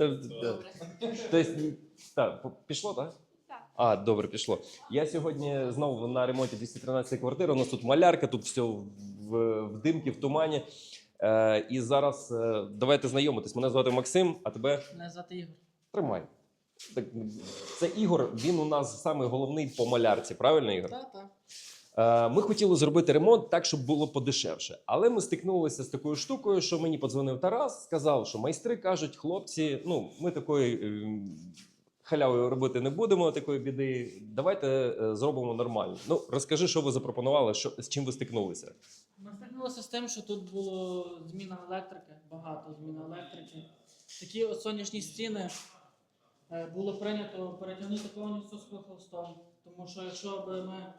Та- та- так, пішло, так? Так. А, добре, пішло. Я сьогодні знову на ремонті 213 квартири. У нас тут малярка, тут все в, в димки, в тумані. Е, і зараз е, давайте знайомитись. Мене звати Максим, а тебе Мене звати Ігор. тримай. Так, це Ігор, він у нас самий головний по малярці, правильно, Ігор? Так, так. Е, Ми хотіли зробити ремонт так, щоб було подешевше. Але ми стикнулися з такою штукою, що мені подзвонив Тарас, сказав, що майстри кажуть, хлопці, ну ми такої е, халявою робити не будемо, такої біди. Давайте е, зробимо нормально. Ну розкажи, що ви запропонували, що з чим ви стикнулися. Ми стикнулися з тим, що тут було зміна електрики, багато змін електрики. Такі сонячні стіни було прийнято перетягнути повністю з холстом. Тому що якщо б ми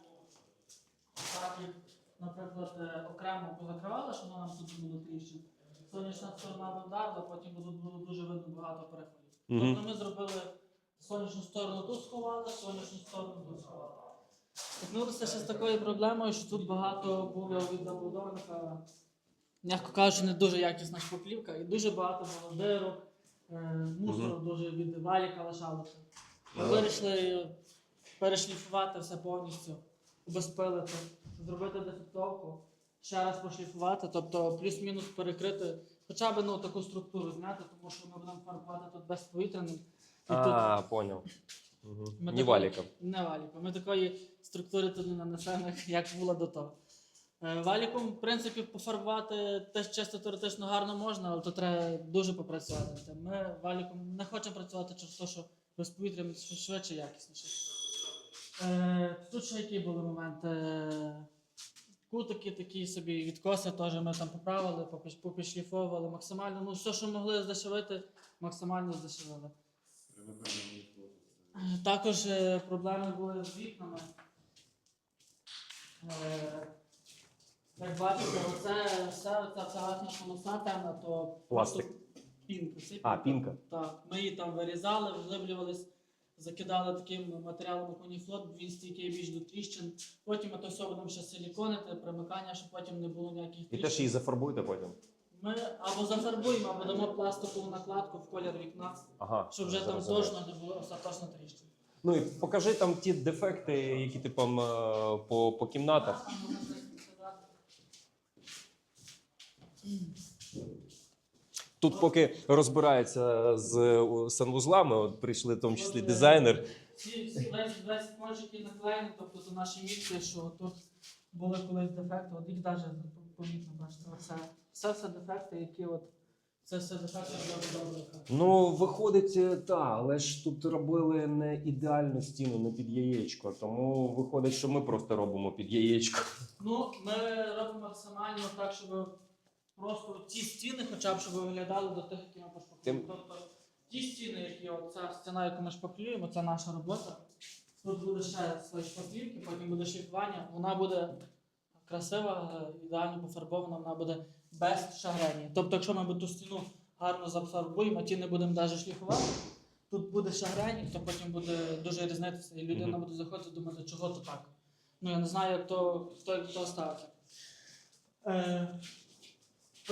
так, наприклад, е, окремо позакривали, щоб нам тут було тріщин, сонячна сторона вдарила, потім було, було дуже видно багато переходів. Мгм. Тобто ми зробили сонячну сторону тут сховали, сонячну сторону тут сховали. Стикнулися ще з такою проблемою, що тут багато було від забудовника, м'яко кажучи, не дуже якісна шпаклівка, і дуже багато було дирок, е, мусору дуже від валіка лишалося. Ми вирішили перешліфувати все повністю, обезпилити, зробити дефектовку, ще раз пошліфувати, тобто плюс-мінус перекрити, хоча б ну, таку структуру зняти, тому що ми будемо фарбувати тут безповітряним. І А, поняв. Угу. Ми Не такої- валіком. Не валіком. Ми такої структури тут не нанесемо, як було до того. Е, Валіком, в принципі, пофарбувати теж чисто теоретично гарно можна, але то треба дуже попрацювати. Ми валіком не хочемо працювати через те, що без повітря швидше якісніше. Е, тут ще які були моменти. Кутики такі собі, відкоси теж ми там поправили, попіш- попішліфовували максимально. Ну, все, що могли здешевити, максимально здешевили. Також е, проблеми були з вікнами. Е, Як бачите, оце все, ця вся полоса темна, то Пластик. пінка. А, пінка. Так, ми її там вирізали, вглиблювались, закидали таким матеріалом, як уніфлот, він стійкий більш до тріщин. Потім будемо ще силіконити, примикання, щоб потім не було ніяких І тріщин. теж її зафарбуйте потім. Ми або зафарбуємо, або дамо пластикову накладку в колір вікна, Ага. щоб вже там точно не було остаточно тріщин. Ну і покажи там ті дефекти, які ти там е, по, по кімнатах. Тут поки розбираються з санвузлами, от прийшли в тому числі дизайнер. Весь, весь кончики наклеєні, тобто це наші місця, що тут були колись дефекти, от їх навіть помітно бачите, оце. Це все дефекти, які от. Це все дефекти. Ну, виходить, е, та, але ж тут робили не ідеальну стіну, не під яєчко. Тому виходить, що ми просто робимо під яєчко. Ну, ми робимо максимально так, щоб просто ті стіни, хоча б щоб виглядали до тих, які ми пошпаклюємо. Тим- Тобто ті стіни, які от ця стіна, яку ми шпаклюємо, це наша робота. Тут буде ще свої шпаклівки, потім буде шліфування. Вона буде красива, е, ідеально пофарбована, вона буде без шагрені. Тобто, якщо ми ту стіну гарно зафарбуємо, а ті не будемо навіть шліфувати, тут буде шагрені, то потім буде дуже різнитися, і людина Мгм. буде заходити і думати, чого то так. Ну, я не знаю, як то, хто як ставиться. Е,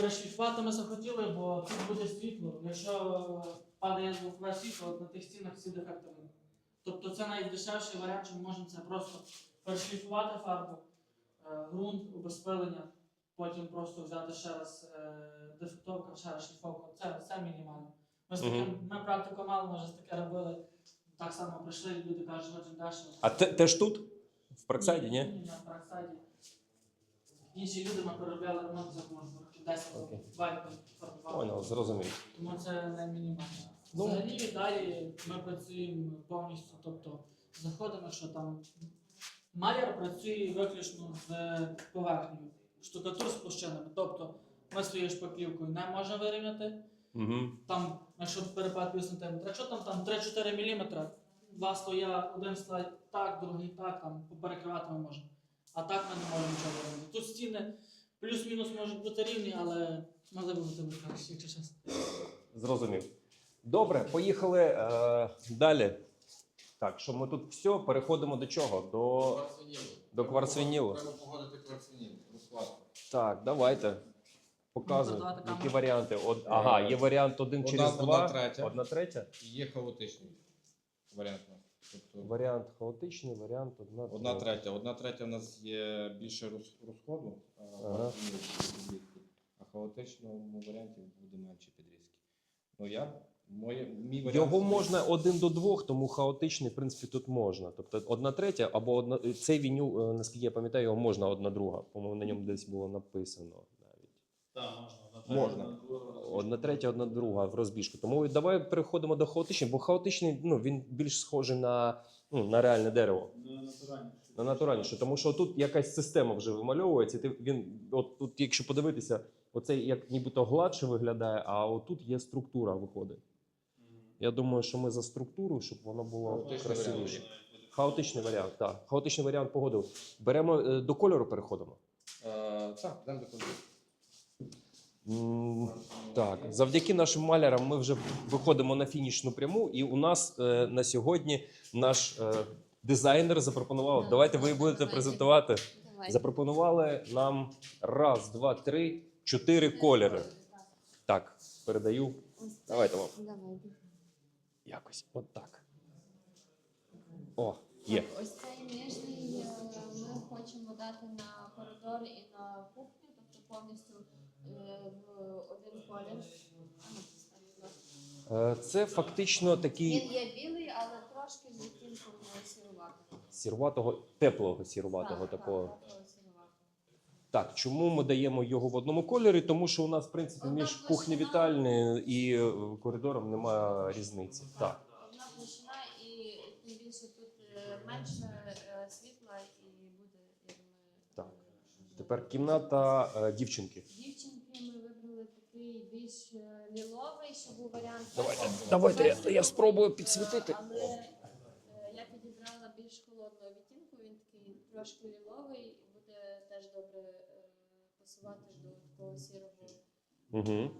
перешліфувати ми захотіли, бо тут буде світло. Якщо падає звукове світло, на тих стінах всі дефекти. Тобто це найдешевший варіант, що ми можемо це просто перешліфувати фарбу, е, ґрунт, обезпилення, потім просто взяти ще раз е, дефектовка, ще раз шліфовка. Це, це мінімально. Ми, з таким, ми практику мали, ми вже з таке робили. Так само прийшли, люди кажуть, дуже дешево. А те, теж тут? В Проксайді, ні? Ні, на Проксайді. Інші люди ми переробляли ремонт за можна років 10 Окей. вайпи. Понял, зрозумів. Тому це не мінімально. Ну. Взагалі далі ми працюємо повністю, тобто заходимо, якщо там маляр працює виключно з поверхнею, штукатур з площинами. Тобто ми своєю шпаклівкою не можемо вирівняти. Угу. Там, якщо перепад пів сантиметра, якщо там, там 3-4 мм, два слоя, один слой так, другий так, там поперекривати ми можемо. А так ми не можемо нічого вирівняти. Тут стіни плюс-мінус можуть бути рівні, але можливо бути краще, якщо чесно. Зрозумів. Добре, поїхали е, далі. Так, що ми тут все, переходимо до чого? До. Кварцвінілу. до кварцвінілу. Треба погодити кварцвініл. Розкладку. Так, давайте. Показуй, Ну, додати які камеру. варіанти. Од... Ага, є варіант один Одна- через одна два. третя. Одна третя. Є хаотичний варіант. Тобто Варіант хаотичний, варіант одна, одна третя. Одна третя в нас є більше розходу, а, Ага. а хаотичному варіанті буде менше підрізки. Ну я, моє, мій варіант. Його можна один до двох, тому хаотичний, в принципі, тут можна. Тобто одна третя або одна цей віню, е, наскільки я пам'ятаю, його можна одна друга. По-моєму, на ньому десь було написано можна. Одна третя, одна друга в розбіжку. Тому давай переходимо до хаотичного, бо хаотичний ну, він більш схожий на, ну, на реальне дерево. На натуральніше, тому що тут якась система вже вимальовується. Ти він, от тут, якщо подивитися, оцей як нібито гладше виглядає, а отут є структура виходить. Я думаю, що ми за структуру, щоб воно було Хаотичний красивіше. Хаотичний варіант, так. Хаотичний варіант погодив. Беремо е, до кольору, переходимо. Е, так, йдемо до кінця. Так, завдяки нашим малярам ми вже виходимо на фінішну пряму, і у нас е, на сьогодні наш е, дизайнер запропонував. Да, Давайте ви будете давайте. презентувати. Давай. Запропонували нам раз, два, три, чотири кольори. Так, передаю. Давайте вам. Давай. якось. От так. О, є. Ось цей нижній е, ми хочемо дати на коридор і на кухню, тобто повністю один колір. Е, Це фактично такий Він є білий, але трошки з відтінком сіруватого. сіруватого, теплого сіруватого Так, такого. так, теплого сіруватого. Так, чому ми даємо його в одному кольорі? Тому що у нас, в принципі, Одна між площина. кухні-вітальнею і е, коридором немає різниці. Так. Одна площина і тим більше тут е, менше е, світла і буде, я думаю, Так. е, Тепер кімната е, дівчинки. Такий більш е, ліловий, щоб був варіант. Давайте, давайте я- я спробую е, підсвітити. Але е, я підібрала більш холодного відтінку, він такий трошки ліловий і буде теж добре е, пасувати до такого сірого. Угу.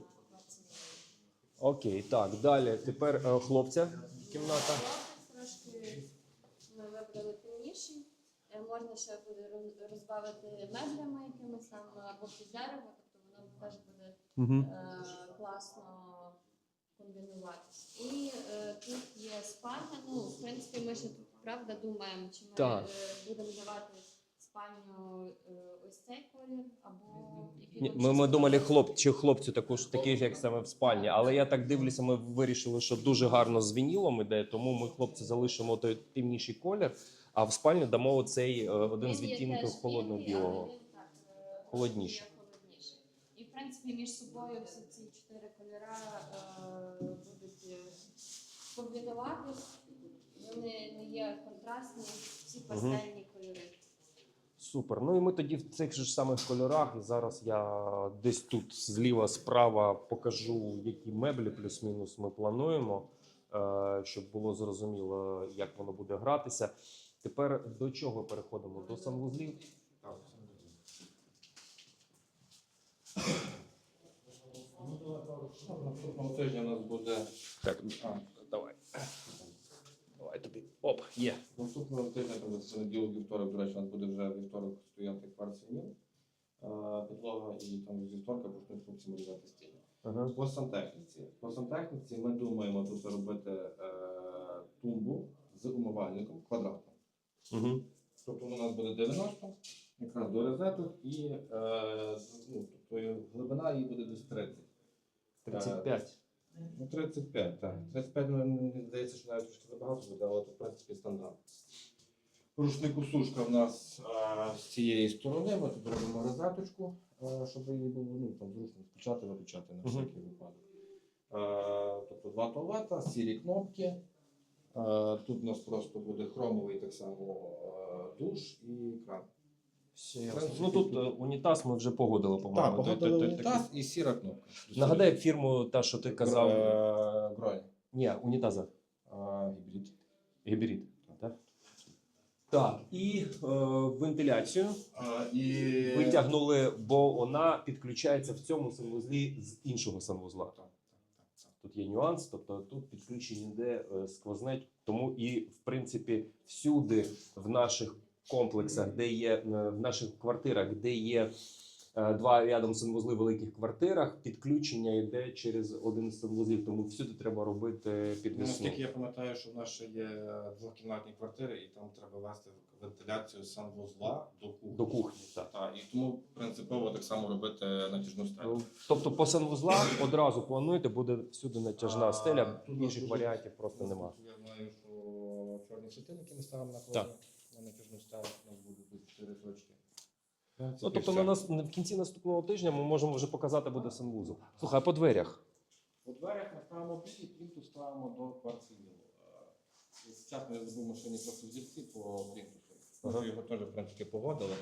Окей, так, далі. Тепер е, хлопця кімната. Трошки ми вибрали темніший. Е, Можна ще буде роз- розбавити меблями якимись там або під дерево, теж буде Угу. е, класно комбінуватись. І е, тут є спальня. Ну, в принципі, ми ще тут правда думаємо, чи ми Так. е, будемо давати спальню е, ось цей колір, або Ні, Ми, ми думали, хлоп, чи хлопцю також такий ж, як саме в спальні. Але я так дивлюся, ми вирішили, що дуже гарно з вінілом іде, тому ми хлопці залишимо той темніший колір, а в спальню дамо оцей е, один з Він є відтінків теж білий, білого. він так, е, Холодніший. є холодніший. І в принципі між собою всі ці чотири кольора е, будуть е, комбінуватись. Вони не є контрастні, всі пастельні кольори. Супер. Ну і ми тоді в цих же ж самих кольорах. І зараз я десь тут зліва, справа покажу, які меблі плюс-мінус ми плануємо, е, щоб було зрозуміло, як воно буде гратися. Тепер до чого переходимо? До санвузлів. Наступного тижня у нас буде. Так, А, давай. Давай тобі. Оп, є. Наступного тижня, тобто це понеділок, вівторок, до речі, у нас буде вже вівторок стояти кварцинів, підлога і там з вівторка почнуть різати стіни. Ага. По сантехніці. По сантехніці ми думаємо тут робити е, тумбу з умивальником квадратну. Угу. Тобто у нас буде 90, якраз до розеток, і е, ну, тобто глибина її буде десь 30. 35. Ну, 35, так. 35, ну, мені здається, що навіть трошки забагато буде, але це, в принципі, стандарт. Рушнику сушка в нас е, з цієї сторони, ми тут робимо розеточку, щоб її було ну, там, зручно включати, виключати на всякий випадок. Е, тобто два туалета, сірі кнопки. Е, тут у нас просто буде хромовий так само е, душ і кран. Все ясно. Ну тут е, унітаз ми вже погодили, Так, по-моєму. Той- той- погодили той унітаз і сіра кнопка. Нагадай фірму, та, що ти казав. Е, Грой. Ні, унітаза. Гібрид. Гібрид. Так. Так, і е, вентиляцію Е, І... витягнули, бо вона підключається в цьому санвузлі з іншого санвузла. Так, так, так. Тут є нюанс, тобто тут підключення йде е, сквозне, тому і в принципі всюди в наших комплексах, де є е, в наших квартирах, де є е, два рядом санвузли в великих квартирах. Підключення йде через один з санвузлів, тому всюди треба робити Ну, підвісну. наскільки я пам'ятаю, що в нас ще є двокімнатні квартири, і там треба вести вентиляцію санвузла до кухні. До кухні, так. Так, і тому принципово так само робити натяжну стелю. Ну, Тобто по санвузлах одразу плануйте, буде всюди натяжна стеля, тут інших варіантів просто Ну, нема. Я знаю, що чорні світильники ми ставимо на Так. На натяжну стелю, у нас будуть тут чотири точки. Ну, тобто на нас в кінці наступного тижня ми можемо вже показати буде санвузол. Слухай, а по дверях. У дверях ми ставимо білі, плінтус ставимо до кварцевілу. Зараз ми забув в машині просто взірці по плінтусу. Ага. його теж в принципі погодили.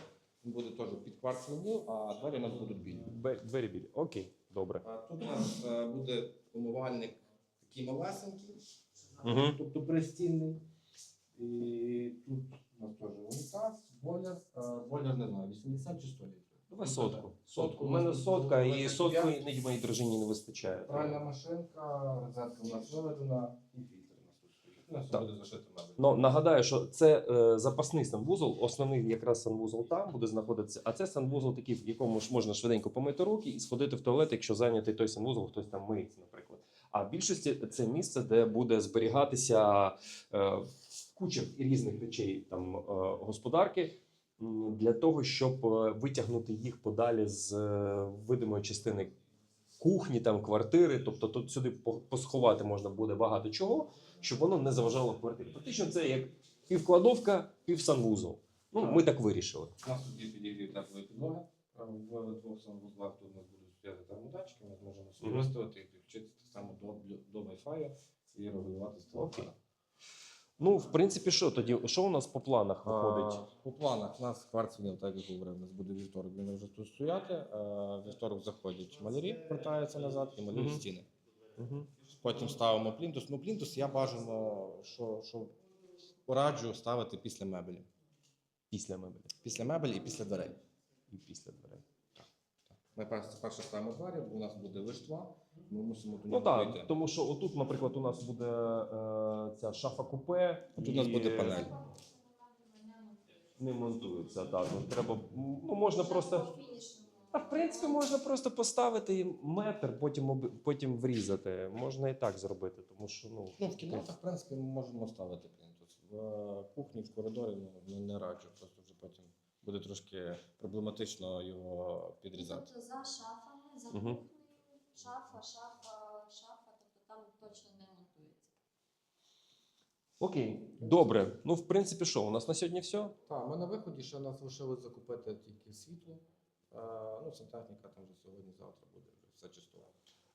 Він буде теж під кварцевіл, а двері у нас будуть білі. Бе- Двері білі. Окей, добре. А тут у нас е, буде умивальник такий малесенький, Угу. тобто пристінний. І тут у нас теж унітаз, бойлер. Е, Бойлер не знаю, 80 чи 100 літрів. Давай сотку. Сотку. У мене сотка, і сотку 25. іноді моїй дружині не вистачає. Пральна машинка, розетка у нас виведена і фільтр у нас тут стоїть. У нас Так. буде зашити мебель. Ну, нагадаю, що це е, запасний санвузол, основний якраз санвузол там буде знаходитися, а це санвузол такий, в якому ж можна швиденько помити руки і сходити в туалет, якщо зайнятий той санвузол, хтось там миється, наприклад. А в більшості це місце, де буде зберігатися е, куча різних речей там е, господарки. Для того щоб е, витягнути їх подалі з е, видимої частини кухні, там квартири, тобто тут сюди посховати можна буде багато чого, щоб воно не заважало квартирі. Фактично, це як півкладовка, півсанвузол. Ну, ми так вирішили. У нас тут є підігрів теплої підлоги. В двох санвузлах тут у нас будуть стояти термодатчики, ми зможемо виставити і підключити так само до, до Wi-Fi і регулювати. Окей. Ну, в принципі, що тоді? Що у нас по планах виходить? А, По планах у нас кварцвіл, так як говорив, у нас буде вівторок, він вже тут стояти. А, Вівторок заходять малярі, вертаються назад і малюють Мгм. стіни. Угу. Потім ставимо плінтус. Ну, плінтус я бажано, що, що пораджу ставити після мебелі. Після мебелі Після мебелі і після дверей. і після дверей. Ми перше, ставимо двері, бо у нас буде виштва, ми мусимо до Ну так, дойти. тому що отут, наприклад, у нас буде е, ця шафа купе. Тут у нас буде панель. Не монтується, так. Ну, треба, ну, можна просто. По. А в принципі, можна просто поставити метр, потім, об- потім врізати. Можна і так зробити, тому що ну. Ну, в кімнатах, в принципі, ми можемо ставити плінтус. В е, кухні, в коридорі ну, не, не раджу, просто вже потім буде трошки проблематично його підрізати. Тобто за шафами, за Мгм. кухнею, шафа, шафа, шафа, тобто там точно не монтується. Окей, добре. Ну, в принципі, що, у нас на сьогодні все? Так, ми на виході ще нас лишилось закупити тільки світло. Е, ну, сантехніка там вже сьогодні-завтра буде вже все чисто.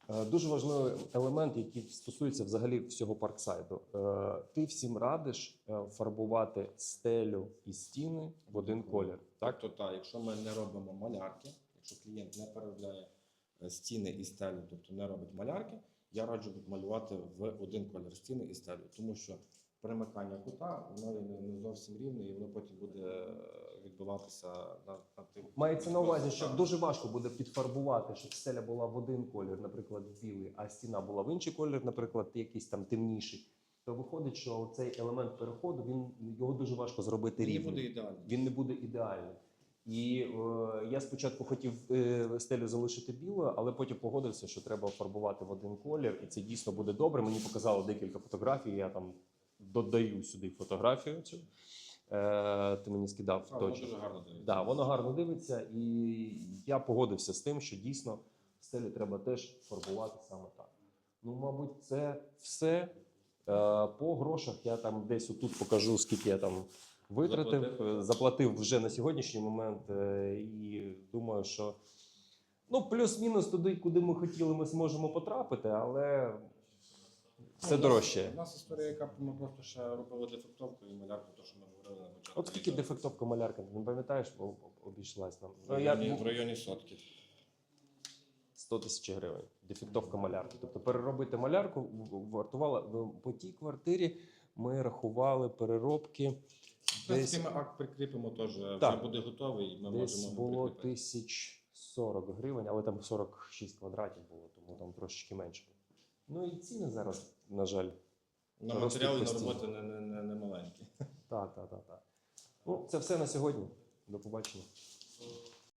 Е, Дуже важливий елемент, який стосується взагалі всього парксайду. Е, Ти всім радиш е, фарбувати стелю і стіни в один колір. Так? Тобто, так, якщо ми не робимо малярки, якщо клієнт не переробляє стіни і стелю, тобто не робить малярки, я раджу малювати в один колір стіни і стелю, тому що примикання кута воно не зовсім рівне, і воно потім буде відбиватися на, на тим. Мається на увазі, що дуже важко буде підфарбувати, щоб стеля була в один колір, наприклад, в білий, а стіна була в інший колір, наприклад, якийсь там темніший. То виходить, що цей елемент переходу він його дуже важко зробити рівним. буде ідеально. він не буде ідеальним. І е, я спочатку хотів е, стелю залишити білою, але потім погодився, що треба фарбувати в один колір, і це дійсно буде добре. Мені показало декілька фотографій. Я там додаю сюди фотографію. Цю. Е, ти мені скидав А, воно дуже гарно дивиться. Да, воно гарно дивиться, і я погодився з тим, що дійсно стелі треба теж фарбувати саме так. Ну, мабуть, це все. Е, По грошах я там десь отут покажу, скільки я там витратив, Заплатив. Заплатив вже на сьогоднішній момент. е, І думаю, що ну, плюс-мінус туди, куди ми хотіли, ми зможемо потрапити, але все дорожче. У нас історія, яка ми просто ще робили дефектовку і малярку, то що ми говорили на початку. От скільки відео. дефектовка малярка, не пам'ятаєш, об- обійшлась нам. В Ну, я, районі, в районі сотки. 100 тисяч гривень. Дефектовка малярки. Тобто переробити малярку в- вартувало в- по тій квартирі. Ми рахували переробки десь, ми акт прикріпимо теж, вже буде готовий, і ми десь можемо було прикріпити. тисяч 40 гривень, але там 46 квадратів було, тому там трошечки менше. Ну і ціни зараз, на жаль, На матеріали на роботу роботи не, не, не, не маленькі. так, так, так, так. Ну, це все на сьогодні. До побачення.